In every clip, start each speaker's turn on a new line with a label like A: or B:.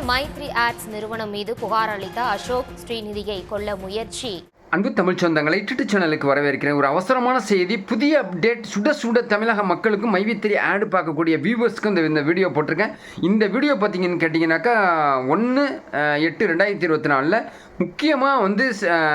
A: Maithri ads நிறுவனம் மீது புகார் அளித்த அசோக் ஸ்ரீநிதியை கொல்ல முயற்சி.
B: அன்பு தமிழ் சொந்தங்களை டிட்டு சேனலுக்கு வரவேற்கிறேன். ஒரு அவசரமான செய்தி புதிய அப்டேட் சுட சுட தமிழக மக்களுக்கும் மைவித்திரி ஆடு பார்க்கக்கூடிய வியூவர்ஸ்க்கு இந்த இந்த வீடியோ போட்டிருக்கேன். இந்த வீடியோ பார்த்தீங்கன்னு கேட்டிங்கனாக்கா ஒன்று எட்டு ரெண்டாயிரத்தி இருபத்தி நாலில் முக்கியமாக வந்து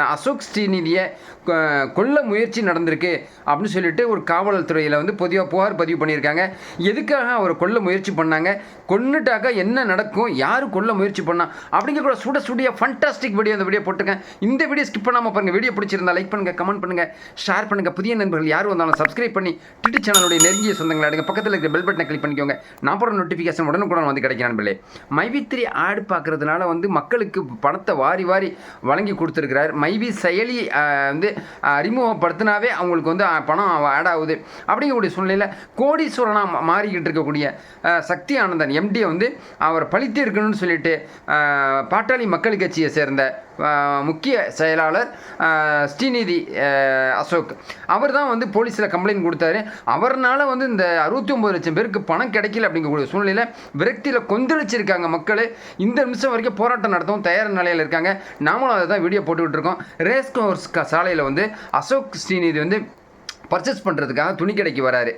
B: அசோக் ஸ்ரீநிதியை கொ- கொல்ல முயற்சி நடந்திருக்கு அப்படின்னு சொல்லிட்டு ஒரு காவல்துறையில் வந்து பொதுவாக புகார் பதிவு பண்ணியிருக்காங்க. எதுக்காக அவர் கொல்ல முயற்சி பண்ணாங்க? கொன்னுட்டாக்கா என்ன நடக்கும்? யார் கொல்ல முயற்சி பண்ணா? அப்படிங்கிற கூட சுட சுடிய ஃபண்டாஸ்டிக் வீடியோ அந்த வீடியோ போட்டிருக்கேன். இந்த வீடியோ ஸ்கிப் பண்ணாமல் பாருங்கள் வீடியோ பிடிச்சிருந்தா லைக் பண்ணுங்கள் கமெண்ட் பண்ணுங்க ஷேர் பண்ணுங்கள் புதிய நண்பர்கள் யார் வந்தாலும் சப்ஸ்கிரைப் பண்ணி ட்விட்டர் சேனலுடைய நெருங்கிய சொந்தங்களை அடுங்க. பக்கத்தில் இருக்கிற பெல் பட்டனை கிளிக் பண்ணிக்கோங்க. நான் போகிற நோட்டிஃபிகேஷன் உடனுக்குடன் வந்து கிடைக்கும் நண்பர்களே. மைவித்திரி ஆடு பார்க்கறதுனால வந்து மக்களுக்கு பணத்தை வாரி வாரி வழங்கி கொடுத்துருக்கிறார். மைவி செயலி வந்து அறிமுகப்படுத்தினாவே அவங்களுக்கு வந்து பணம் ஆட் ஆகுது. அப்படிங்கக்கூடிய சூழ்நிலையில் கோடீஸ்வரனாக மாறிக்கிட்டு இருக்கக்கூடிய சக்தி ஆனந்தன் எம்டியை வந்து அவர் பழித்து இருக்கணும்னு சொல்லிட்டு பாட்டாளி மக்கள் கட்சியை சேர்ந்த முக்கிய செயலாளர் ஸ்ரீநிதி அசோக். அவர் தான் வந்து போலீஸில் கம்ப்ளைண்ட் கொடுத்தாரு. அவர்னால வந்து இந்த அறுபத்தி ஒம்பது லட்சம் பேருக்கு பணம் கிடைக்கல அப்படிங்கக்கூடிய சூழ்நிலையில் விரக்தியில் கொந்தளிச்சிருக்காங்க மக்கள். இந்த நிமிஷம் வரைக்கும் போராட்டம் நடத்தவும் தயார் நிலையில் இருக்காங்க. நாமளும் அதை தான் வீடியோ போட்டுக்கிட்டு இருக்கோம். ரேஸ் கோர்ஸ் சாலையில் வந்து அசோக் ஸ்ரீநிதி வந்து பர்ச்சேஸ் பண்ணுறதுக்காக துணி கடைக்கு வராரு.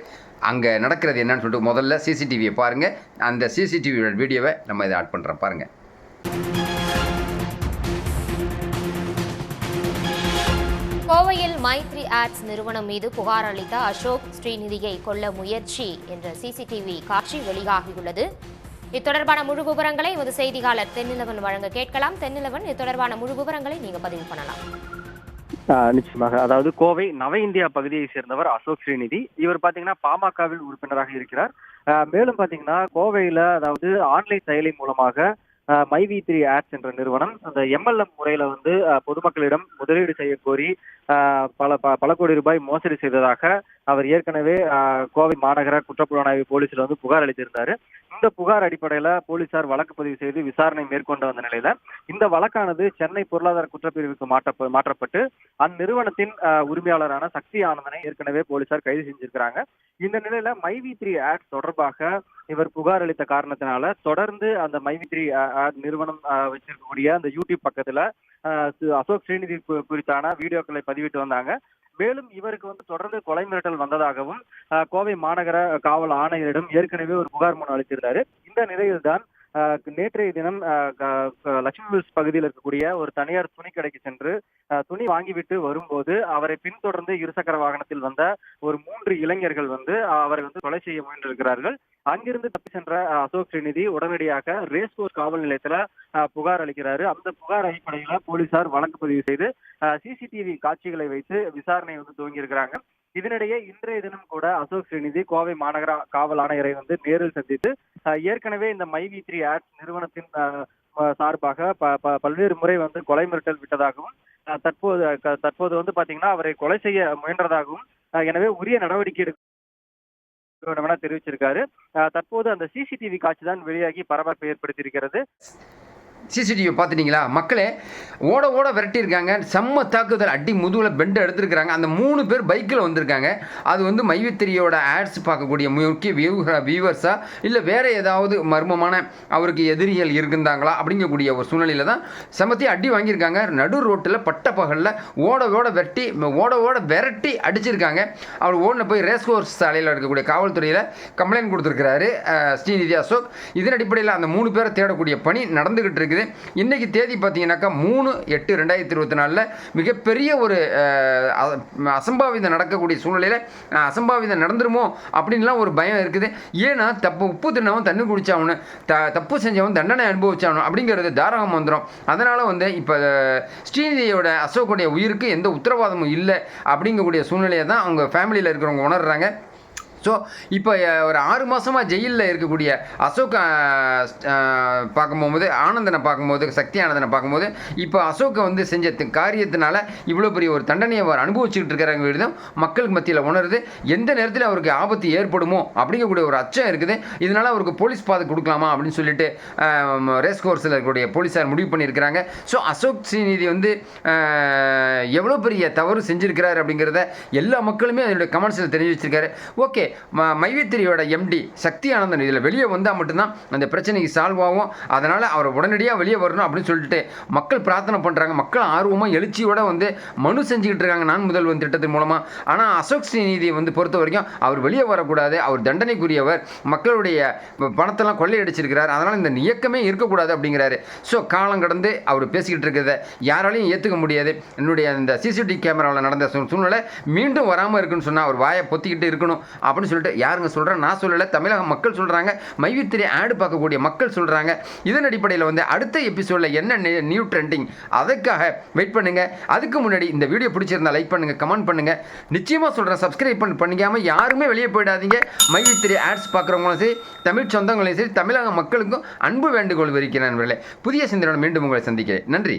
B: அங்கே நடக்கிறது என்னன்னு சொல்லிட்டு முதல்ல சிசிடிவியை பாருங்கள் அந்த சிசிடிவியோட வீடியோவை நம்ம இதை ஆட் பண்ணுறோம் பாருங்கள்
A: கோவையில் மைத்ரி ஆட்ஸ் நிறுவனம் மீது புகார் அளித்த அசோக் ஸ்ரீநிதியை கொல்ல முயற்சி என்ற சிசிடிவி காட்சி வெளியாகியுள்ளது. இது தொடர்பான முழு விவரங்களை எமது செய்தியாளர் தென்னிலவன் வழங்க கேட்கலாம். தென்னிலவன் இது தொடர்பான முழு விவரங்களை நீங்க பதிவு பண்ணலாம்.
C: நிச்சயமாக. அதாவது கோவை நவ இந்தியா பகுதியை சேர்ந்தவர் அசோக் ஸ்ரீநிதி. இவர் பாத்தீங்கன்னா பாமகவில் உறுப்பினராக இருக்கிறார். மேலும் பாத்தீங்கன்னா கோவையில அதாவது ஆன்லைன் செயலி மூலமாக மைவி த்ரீ ஆட்ஸ் என்ற நிறுவனம் அந்த எம்எல்எம் முறையில வந்து பொதுமக்களிடம் முதலீடு செய்ய கோரி பல பல கோடி ரூபாய் மோசடி செய்ததாக அவர் ஏற்கனவே கோவை மாநகர குற்றப்புலனாய்வு போலீஸில் வந்து புகார் அளித்திருந்தாரு. இந்த புகார் அடிப்படையில போலீசார் வழக்கு பதிவு செய்து விசாரணை மேற்கொண்டு வந்த நிலையில இந்த வழக்கானது சென்னை பொருளாதார குற்றப்பிரிவுக்கு மாற்ற மாற்றப்பட்டு அந்நிறுவனத்தின் உரிமையாளரான சக்தி ஆனந்தனை ஏற்கனவே போலீசார் கைது செஞ்சிருக்கிறாங்க. இந்த நிலையில மைவி த்ரீ ஆட் தொடர்பாக இவர் புகார் அளித்த காரணத்தினால தொடர்ந்து அந்த மைவி த்ரீ ஆட் நிறுவனம் வச்சிருக்கக்கூடிய அந்த யூடியூப் பக்கத்துல அசோக் ஸ்ரீநிதி குறித்தான வீடியோக்களை பதிவிட்டு வந்தாங்க. மேலும் இவருக்கு வந்து தொடர்ந்து கொலை மிரட்டல் வந்ததாகவும் ஆஹ், கோவை மாநகர காவல் ஆணையரிடம் ஏற்கனவே ஒரு புகார் மனு அளித்திருந்தாரு. இந்த நிலையில்தான் நேற்றைய தினம் லட்சுமி பகுதியில் இருக்கக்கூடிய ஒரு தனியார் துணி கடைக்கு சென்று துணி வாங்கிவிட்டு வரும்போது அவரை பின்தொடர்ந்து இருசக்கர வாகனத்தில் வந்த ஒரு மூன்று இளைஞர்கள் வந்து அவரை வந்து கொலை செய்ய முயன்றிருக்கிறார்கள். அங்கிருந்து தப்பி சென்ற அசோக் ஸ்ரீநிதி உடனடியாக ரேஸ் கோர்ஸ் காவல் நிலையத்துல புகார் அளிக்கிறாரு. அந்த புகார் அடிப்படையில போலீசார் வழக்கு பதிவு செய்து சிசிடிவி காட்சிகளை வைத்து விசாரணை வந்து துவங்கி இருக்கிறாங்க இதனிடையே இன்றைய தினம் கூட அசோக் ஸ்ரீநிதி கோவை மாநகர காவல் ஆணையரை வந்து நேரில் சந்தித்து ஏற்கனவே இந்த மைவி த்ரீ ஆட்ஸ் நிறுவனத்தின் சார்பாக ப- ப- பல்வேறு முறை வந்து கொலை மிரட்டல் விட்டதாகவும் தற்போது தற்போது வந்து பாத்தீங்கன்னா அவரை கொலை செய்ய முயன்றதாகவும் எனவே உரிய நடவடிக்கை எடுக்க வேண்டும் என தெரிவிச்சிருக்காரு தற்போது அந்த சிசிடிவி காட்சி தான் வெளியாகி பரபரப்பை ஏற்படுத்தியிருக்கிறது.
B: சிசிடிவி பார்த்துட்டிங்களா? மக்களே ஓட ஓட விரட்டியிருக்காங்க. செம்ம தாக்குதல். அடி முதுகில் பெண்டு எடுத்திருக்கிறாங்க. அந்த மூணு பேர் பைக்கில் வந்திருக்காங்க. அது வந்து மைவித்திரியோட ஆட்ஸ் பார்க்கக்கூடிய முக்கிய வியூ வியூவர்ஸா இல்லை வேற ஏதாவது மர்மமான அவருக்கு எதிரிகள் இருந்தாங்களா அப்படிங்கக்கூடிய ஒரு சூழ்நிலையில் தான் செமத்தி அடி வாங்கியிருக்காங்க. நடு ரோட்டில் பட்ட பகலில் ஓட ஓட விரட்டி ஓட ஓட விரட்டி அடிச்சிருக்காங்க. அவர் ஓடின போய் ரேஸ் கோர்ஸ் சாலையில் இருக்கக்கூடிய காவல்துறையில் கம்ப்ளைண்ட் கொடுத்துருக்கிறாரு ஸ்ரீநிதி அசோக். இதன் அடிப்படையில் அந்த மூணு பேரை தேடக்கூடிய பணி நடந்துகிட்டு இருக்குது. இன்றைக்கி தேதி பார்த்தீங்கன்னாக்கா மூணு எட்டு ரெண்டாயிரத்தி இருபத்தி நாலில் மிகப்பெரிய ஒரு அசம்பாவிதம் நடக்கக்கூடிய சூழ்நிலையில் அசம்பாவிதம் நடந்துருமோ அப்படின்லாம் ஒரு பயம் இருக்குது. ஏன்னா தப்பு உப்பு தின்னவன் தண்ணி குடிச்சாவனு த தப்பு செஞ்சவன் தண்டனை அனுபவிச்சாவணும் அப்படிங்கிறது தாரகம் வந்துடும் அதனால் வந்து இப்போ ஸ்ரீநிதியோட அசோக்குடைய உயிருக்கு எந்த உத்தரவாதமும் இல்லை அப்படிங்கக்கூடிய சூழ்நிலையை தான் அவங்க ஃபேமிலியில் இருக்கிறவங்க உணர்றாங்க. ஸோ இப்போ ஒரு ஆறு மாதமாக ஜெயிலில் இருக்கக்கூடிய அசோக் பார்க்கும்போது ஆனந்தனை பார்க்கும்போது சக்தி ஆனந்தனை பார்க்கும்போது இப்போ அசோக்கை வந்து செஞ்ச காரியத்தினால இவ்வளோ பெரிய ஒரு தண்டனையை அவர் அனுபவிச்சுக்கிட்டு இருக்கிறாங்க மக்களுக்கு மத்தியில் உணருது. எந்த நேரத்தில் அவருக்கு ஆபத்து ஏற்படுமோ அப்படிங்கக்கூடிய ஒரு அச்சம் இருக்குது. இதனால அவருக்கு போலீஸ் பாதை கொடுக்கலாமா அப்படின்னு சொல்லிட்டு ரேஸ் கோர்ஸில் இருக்கக்கூடிய போலீஸார் முடிவு பண்ணியிருக்கிறாங்க. ஸோ அசோக் ஸ்ரீநிதி வந்து எவ்வளோ பெரிய தவறு செஞ்சிருக்கிறார் அப்படிங்கிறத எல்லா மக்களுமே அதனுடைய கமெண்ட்ஸில் தெரிஞ்சு வச்சிருக்காரு ஓகே மைவித்திரியோட எம்டி சக்தி ஆனந்தன் இதில் வெளியே வந்தால் மட்டும்தான் அந்த பிரச்சனைக்கு சால்வ் ஆகும். அதனால் அவர் உடனடியாக வெளியே வரணும் அப்படின்னு சொல்லிட்டு மக்கள் பிரார்த்தனை பண்ணுறாங்க மக்கள் ஆர்வமாக எழுச்சியோட வந்து மனு செஞ்சுக்கிட்டு இருக்காங்க நான் முதல்வன் திட்டத்தின் மூலமாக ஆனால் அசோக் ஸ்ரீநிதியை வந்து பொறுத்த வரைக்கும் அவர் வெளியே வரக்கூடாது. அவர் தண்டனைக்குரியவர். மக்களுடைய பணத்தெல்லாம் கொள்ளையடிச்சிருக்கிறார். அதனால் இந்த இயக்கமே இருக்கக்கூடாது அப்படிங்கிறாரு. ஸோ காலம் கடந்து அவர் பேசிக்கிட்டு இருக்கிறத யாராலையும் ஏற்றுக்க முடியாது. என்னுடைய அந்த சிசிடிவி கேமராவில் நடந்த சூழ்நிலை மீண்டும் வராமல் இருக்குன்னு சொன்னால் அவர் வாயை பொத்திக்கிட்டு இருக்கணும். அப்படின்னு சொல்லிட்டு யாருங்க சொல்கிறேன் நான் சொல்லலை. தமிழக மக்கள் சொல்கிறாங்க மைவித்திரி ஆடு பார்க்கக்கூடிய மக்கள் சொல்கிறாங்க இதன் அடிப்படையில் வந்து அடுத்த எபிசோடில் என்ன நியூ ட்ரெண்டிங் அதுக்காக வெயிட் பண்ணுங்கள் அதுக்கு முன்னாடி இந்த வீடியோ பிடிச்சிருந்தா லைக் பண்ணுங்கள் கமெண்ட் பண்ணுங்கள் நிச்சயமாக சொல்கிறேன் சப்ஸ்கிரைப் பண்ணி பண்ணிக்காமல் யாருமே வெளியே போயிடாதீங்க. மைவித்திரி ஆட்ஸ் பார்க்குறவங்களும் சரி தமிழ் சொந்தங்களையும் சரி தமிழக மக்களுக்கும் அன்பு வேண்டுகோள் விரிக்கிறேன் நண்பர்களே. புதிய சிந்தனை மீண்டும் உங்களை சந்திக்கிறேன். நன்றி.